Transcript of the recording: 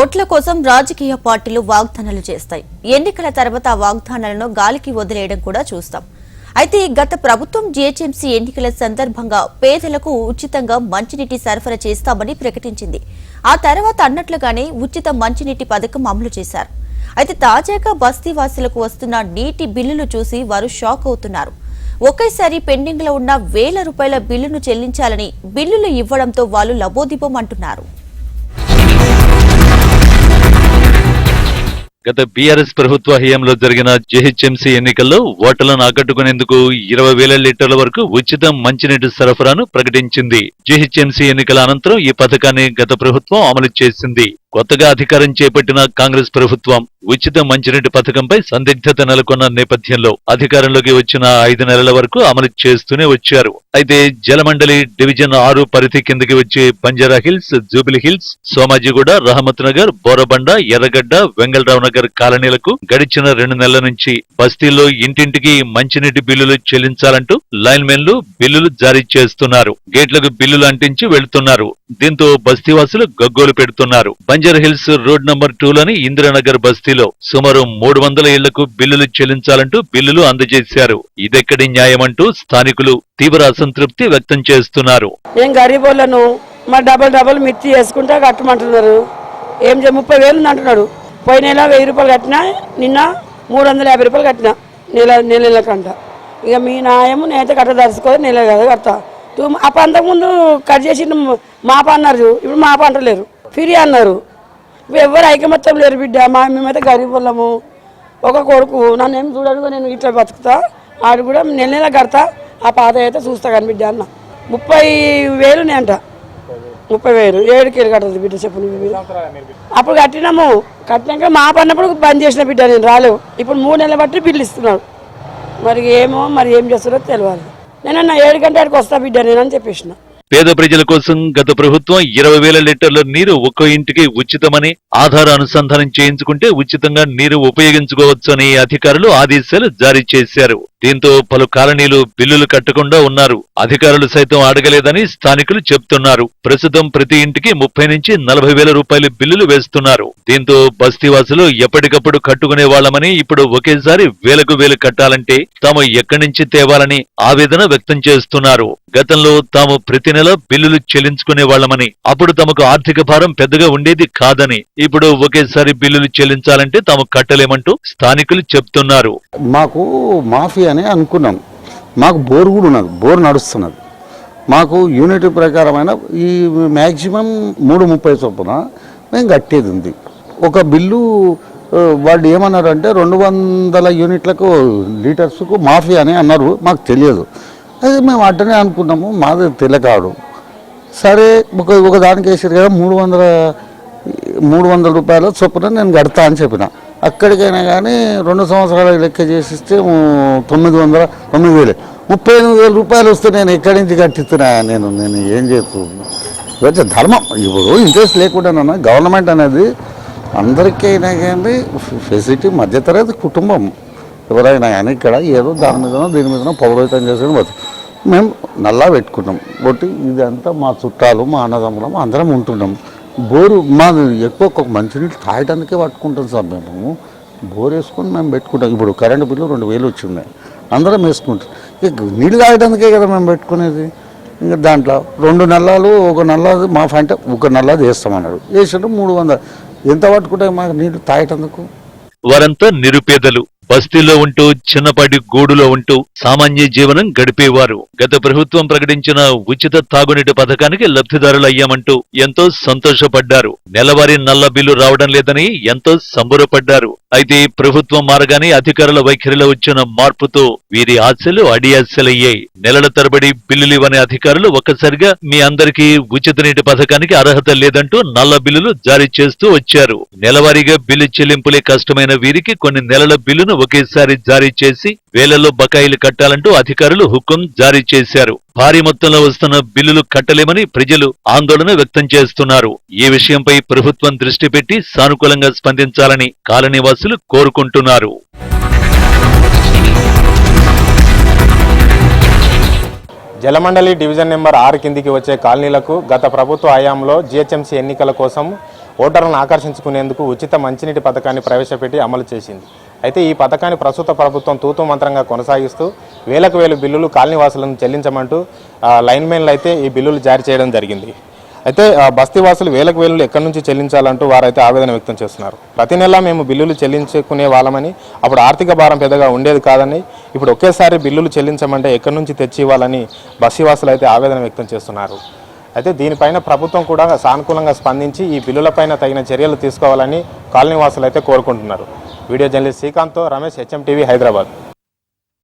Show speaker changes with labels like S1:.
S1: ఓట్ల కోసం రాజకీయ పార్టీలు వాగ్దానాలు చేస్తాయి. ఎన్నికల తర్వాత ఆ వాగ్దానాలను గాలికి వదిలేయడం కూడా చూస్తాం. అయితే గత ప్రభుత్వం జీహెచ్ఎంసీ ఎన్నికల సందర్భంగా పేదలకు ఉచితంగా మంచినీటి సరఫరా చేస్తామని ప్రకటించింది. ఆ తర్వాత అన్నట్లుగానే ఉచిత మంచినీటి పథకం అమలు చేశారు. అయితే తాజాగా బస్తీవాసులకు వస్తున్న నీటి బిల్లులు చూసి వారు షాక్ అవుతున్నారు. ఒకేసారి పెండింగ్లో ఉన్న వేల రూపాయల బిల్లును చెల్లించాలని బిల్లులు ఇవ్వడంతో వాళ్ళు లబోదిబం అంటున్నారు.
S2: గత బీఆర్ఎస్ ప్రభుత్వ హయాంలో జరిగిన జెహెచ్ఎంసీ ఎన్నికల్లో ఓటర్లను ఆకట్టుకునేందుకు ఇరవై వేల లీటర్ల వరకు ఉచిత మంచినీటి సరఫరాను ప్రకటించింది. జెహెచ్ఎంసీ ఎన్నికల అనంతరం ఈ పథకాన్ని గత ప్రభుత్వం అమలు చేసింది. కొత్తగా అధికారం చేపట్టిన కాంగ్రెస్ ప్రభుత్వం ఉచిత మంచినీటి పథకంపై సందిగ్ధత నెలకొన్న నేపథ్యంలో అధికారంలోకి వచ్చిన ఐదు నెలల వరకు అమలు చేస్తూనే వచ్చారు. అయితే జలమండలి డివిజన్ ఆరు పరిధి కిందకి వచ్చే Banjara Hills Jubilee Hills Somajiguda Rahmat Nagar Borabanda Erragadda Vengalrao Nagar కాలనీలకు గడిచిన రెండు నెలల నుంచి బస్తీల్లో ఇంటింటికి మంచినీటి బిల్లులు చెల్లించాలంటూ లైన్మెన్లు బిల్లులు జారీ చేస్తున్నారు. గేట్లకు బిల్లులు అంటించి వెళుతున్నారు. దీంతో బస్తీవాసులు గగ్గోలు పెడుతున్నారు. Ranger Hills road number two లోని ఇందిరానగర్ బస్తీలో సుమారు మూడు వందల ఇళ్ళకు బిల్లులు చెల్లించాలంటూ బిల్లులు అందజేశారు. ఇదెక్కడి న్యాయమంటూ స్థానికులు తీవ్ర అసంతృప్తి వ్యక్తం చేస్తున్నారు.
S3: ఏం గరీబ్ మా డబల్ డబల్ మిర్చి వేసుకుంటా కట్టమంటున్నారు. ఏం చే ముప్పై వేలు అంటున్నాడు. పోయిన నెల వెయ్యి రూపాయలు కట్టినా నిన్న మూడు వందల యాభై రూపాయలు కట్టినా నెల నెల కంట. ఇక మీ న్యాయము నేనైతే కట్టదలుచుకో నెల కదా కడతా. అప్పుడు అంతకుముందు కట్ చేసి మాప అన్నారు ఇప్పుడు మాప అంటలేరు. ఫిరి అన్నారు. ఎవరు ఐకమత్యం లేరు బిడ్డ. మా మేమైతే గరీబ్ వాళ్ళము. ఒక కొడుకు నన్ను ఏం చూడడు నేను ఇట్లా బతుకుతా. ఆడు కూడా నెల నెల కడతా. ఆ పాత అయితే చూస్తా కానీ బిడ్డ అన్న. ముప్పై వేలు అంట ముప్పై వేలు. ఏడు కేలు కట్టదు బిడ్డ చెప్పు అప్పుడు కట్టినాము. కట్టినాక మా పన్నప్పుడు బంద్ చేసిన బిడ్డ నేను రాలేవు. ఇప్పుడు మూడు నెలలు బట్టి బిల్లు ఇస్తున్నాడు మరి ఏమో మరి ఏం చేస్తారో తెలియాలి నేను నా ఏడు గంటలకు వస్తా బిడ్డ నేనని చెప్పేసినా చెప్పేసిన.
S2: పేద ప్రజల కోసం గత ప్రభుత్వం ఇరవై వేల లీటర్ల నీరు ఒక్కో ఇంటికి ఉచితమని ఆధార అనుసంధానం చేయించుకుంటే ఉచితంగా నీరు ఉపయోగించుకోవచ్చు అని అధికారులు ఆదేశాలు జారీ చేశారు. దీంతో పలు కాలనీలు బిల్లులు కట్టకుండా ఉన్నారు. అధికారులు సైతం అడగలేదని స్థానికులు చెప్తున్నారు. ప్రస్తుతం ప్రతి ఇంటికి ముప్పై నుంచి నలభై వేల రూపాయల బిల్లులు వేస్తున్నారు. దీంతో బస్తీవాసులు ఎప్పటికప్పుడు కట్టుకునే వాళ్ళమని ఇప్పుడు ఒకేసారి వేలకు వేలు కట్టాలంటే తాము ఎక్కడి నుంచి తేవాలని ఆవేదన వ్యక్తం చేస్తున్నారు. గతంలో తాము ప్రతి నెల బిల్లులు చెల్లించుకునే వాళ్ళమని అప్పుడు తమకు ఆర్థిక భారం పెద్దగా ఉండేది కాదని ఇప్పుడు ఒకేసారి బిల్లులు చెల్లించాలంటే తాము కట్టలేమంటూ స్థానికులు చెప్తున్నారు.
S4: మాకు మాఫియా అని అనుకున్నాం. మాకు బోర్ కూడా ఉన్నది బోర్ నడుస్తున్నది. మాకు యూనిట్ ప్రకారమైన ఈ మ్యాక్సిమం మూడు ముప్పై చొప్పున మేము కట్టేది ఉంది. ఒక బిల్లు వాళ్ళు ఏమన్నారు అంటే రెండు వందల యూనిట్లకు లీటర్స్కు మాఫీ అని అన్నారు మాకు తెలియదు. అది మేము అట్టనే అనుకున్నాము మాది తెలకాడు సరే ఒక ఒక దానికి వేసారు కదా మూడు వందల మూడు వందల రూపాయల చొప్పున నేను కడతా అని చెప్పిన. అక్కడికైనా కానీ రెండు సంవత్సరాల లెక్క చేసిస్తే తొమ్మిది వందల తొమ్మిది వేలు. ముప్పై ఎనిమిది వేల రూపాయలు వస్తే నేను ఎక్కడి నుంచి కట్టిస్తున్నా? నేను నేను ఏం చేస్తున్నాను ఇవైతే ధర్మం. ఇప్పుడు ఇంట్రెస్ట్ లేకుండానన్నా గవర్నమెంట్ అనేది అందరికైనా కానీ ఫెసిలిటీ మధ్యతరగతి కుటుంబం. ఎవరైనా కానీ ఇక్కడ ఏదో దాని మీదనో దీని మీదనో పౌరోహితం చేసుకుని బతు. మేము నల్లా పెట్టుకున్నాం. బట్టి ఇదంతా మా చుట్టాలు మా అన్నదమ్ములం అందరం ఉంటున్నాం. బోరు మా ఎక్కువ ఒక మంచినీళ్ళు తాగడానికే పట్టుకుంటాం సార్ మేము. బోర్ వేసుకొని మేము పెట్టుకుంటాం. ఇప్పుడు కరెంటు బిల్లు రెండు వేలు వచ్చింది అందరం వేసుకుంటాం. ఇక నీళ్ళు తాగడానికే కదా మేము పెట్టుకునేది. ఇంకా దాంట్లో రెండు నల్లాలు ఒక నల్ల మా అంటే ఒక నల్లది వేస్తామన్నాడు. వేసాడు మూడు వందలు. ఎంత పట్టుకుంటాయి మాకు నీళ్ళు తాగేటందుకు?
S2: వారంతా నిరుపేదలు. బస్తీలో ఉంటూ చిన్నపాటి గూడులో ఉంటూ సామాన్య జీవనం గడిపేవారు. గత ప్రభుత్వం ప్రకటించిన ఉచిత తాగునీటి పథకానికి లబ్ధిదారులయ్యామంటూ ఎంతో సంతోషపడ్డారు. నెలవారీ నల్ల బిల్లు రావడం లేదని ఎంతో సంబరపడ్డారు. అయితే ప్రభుత్వం మారగానే అధికారుల వైఖరిలో వచ్చిన మార్పుతో వీరి ఆశలు అడియాశలయ్యాయి. నెలల తరబడి బిల్లులు ఇవ్వని అధికారులు ఒక్కసారిగా మీ అందరికీ ఉచిత నీటి పథకానికి అర్హత లేదంటూ నల్ల బిల్లులు జారీ చేస్తూ వచ్చారు. నెలవారీగా బిల్లు చెల్లింపులే కష్టమైన వీరికి కొన్ని నెలల బిల్లును ఒకేసారి జారీ చేసి వేలలో బకాయిలు కట్టాలంటూ అధికారులు హుకుం జారీ చేశారు. భారీ మొత్తంలో వస్తున్న బిల్లులు కట్టలేమని ప్రజలు ఆందోళన వ్యక్తం చేస్తున్నారు. ఈ విషయంపై ప్రభుత్వం దృష్టి పెట్టి సానుకూలంగా స్పందించాలని కాలనీవాసులు కోరుకుంటున్నారు.
S5: జలమండలి డివిజన్ నెంబర్ ఆరు కిందికి వచ్చే కాలనీలకు గత ప్రభుత్వ హయాంలో జీహెచ్ఎంసీ ఎన్నికల కోసం ఓటర్లను ఆకర్షించుకునేందుకు ఉచిత మంచినీటి పథకాన్ని ప్రవేశపెట్టి అమలు చేసింది. అయితే ఈ పథకాన్ని ప్రస్తుత ప్రభుత్వం తూతు మంత్రంగా కొనసాగిస్తూ వేలకు వేలు బిల్లులు కాలనీవాసులను చెల్లించమంటూ లైన్మెన్లు అయితే ఈ బిల్లులు జారీ చేయడం జరిగింది. అయితే బస్తీవాసులు వేలకు వేలు ఎక్కడి నుంచి చెల్లించాలంటూ వారైతే ఆవేదన వ్యక్తం చేస్తున్నారు. ప్రతి నెల మేము బిల్లులు చెల్లించుకునే వాళ్ళమని అప్పుడు ఆర్థిక భారం పెద్దగా ఉండేది కాదని ఇప్పుడు ఒకేసారి బిల్లులు చెల్లించమంటే ఎక్కడి నుంచి తెచ్చి ఇవ్వాలని బస్తీవాసులు అయితే ఆవేదన వ్యక్తం చేస్తున్నారు. అయితే దీనిపైన ప్రభుత్వం కూడా సానుకూలంగా స్పందించి ఈ బిల్లులపైన తగిన చర్యలు తీసుకోవాలని కాలనీవాసులు అయితే కోరుకుంటున్నారు. Video journalist శ్రీకాంత్తో Ramesh HM TV Hyderabad